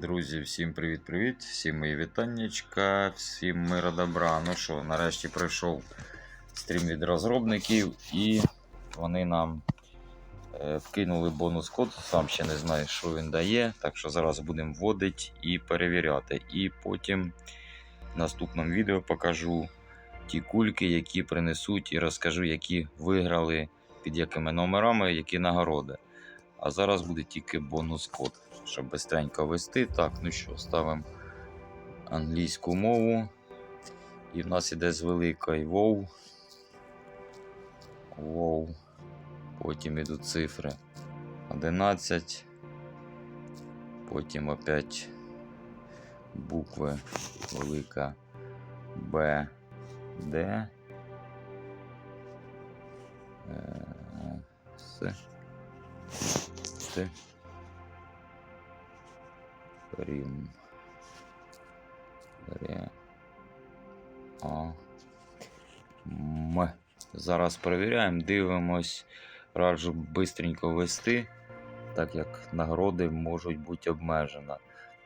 Друзі, всім привіт-привіт, всім мої вітаннячка, всім мира добра. Ну що, нарешті пройшов стрім від розробників і вони нам е, вкинули бонус код. Сам ще не знаю, що він дає. Так що зараз будемо вводити і перевіряти. І потім в наступному відео покажу ті кульки, які принесуть, і розкажу, які виграли, під якими номерами, які нагороди. А зараз буде тільки бонус-код, щоб бистренько ввести. Так, ну що, ставимо англійську мову. І в нас іде з великої WoW. WoW. Потім ідуть цифри 11. Потім опять букви велика Б, Д. Е. Т. Рім. Ре. А. М. Зараз перевіряємо, дивимось. Раджу бистренько ввести, так як нагороди можуть бути обмежені.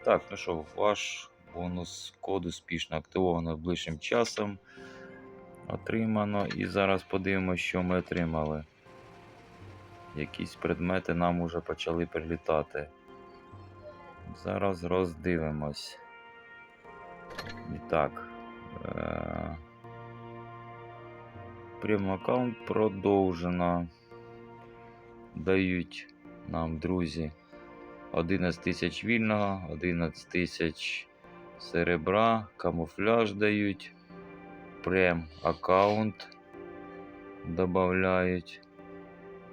Так, ну що, ваш бонус код успішно активовано ближчим часом. Отримано. І зараз подивимося, що ми отримали. Якісь предмети нам уже почали прилітати. Зараз роздивимось. І так. Е- Прямо аккаунт продовжено. Дають нам, друзі, 11 тисяч вільного, 11 тисяч серебра, камуфляж дають. Прем аккаунт додають.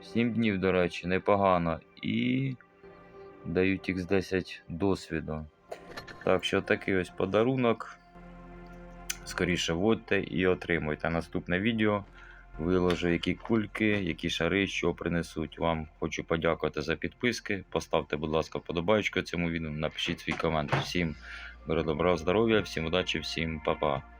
7 днів, до речі, непогано. І дають X10 досвіду. Так що такий ось подарунок. Скоріше вводьте і отримуйте. Наступне відео виложу, які кульки, які шари, що принесуть. Вам хочу подякувати за підписки. Поставте, будь ласка, вподобайку цьому відео, напишіть свій комент. Всім добра, здоров'я, всім удачі, всім па-па.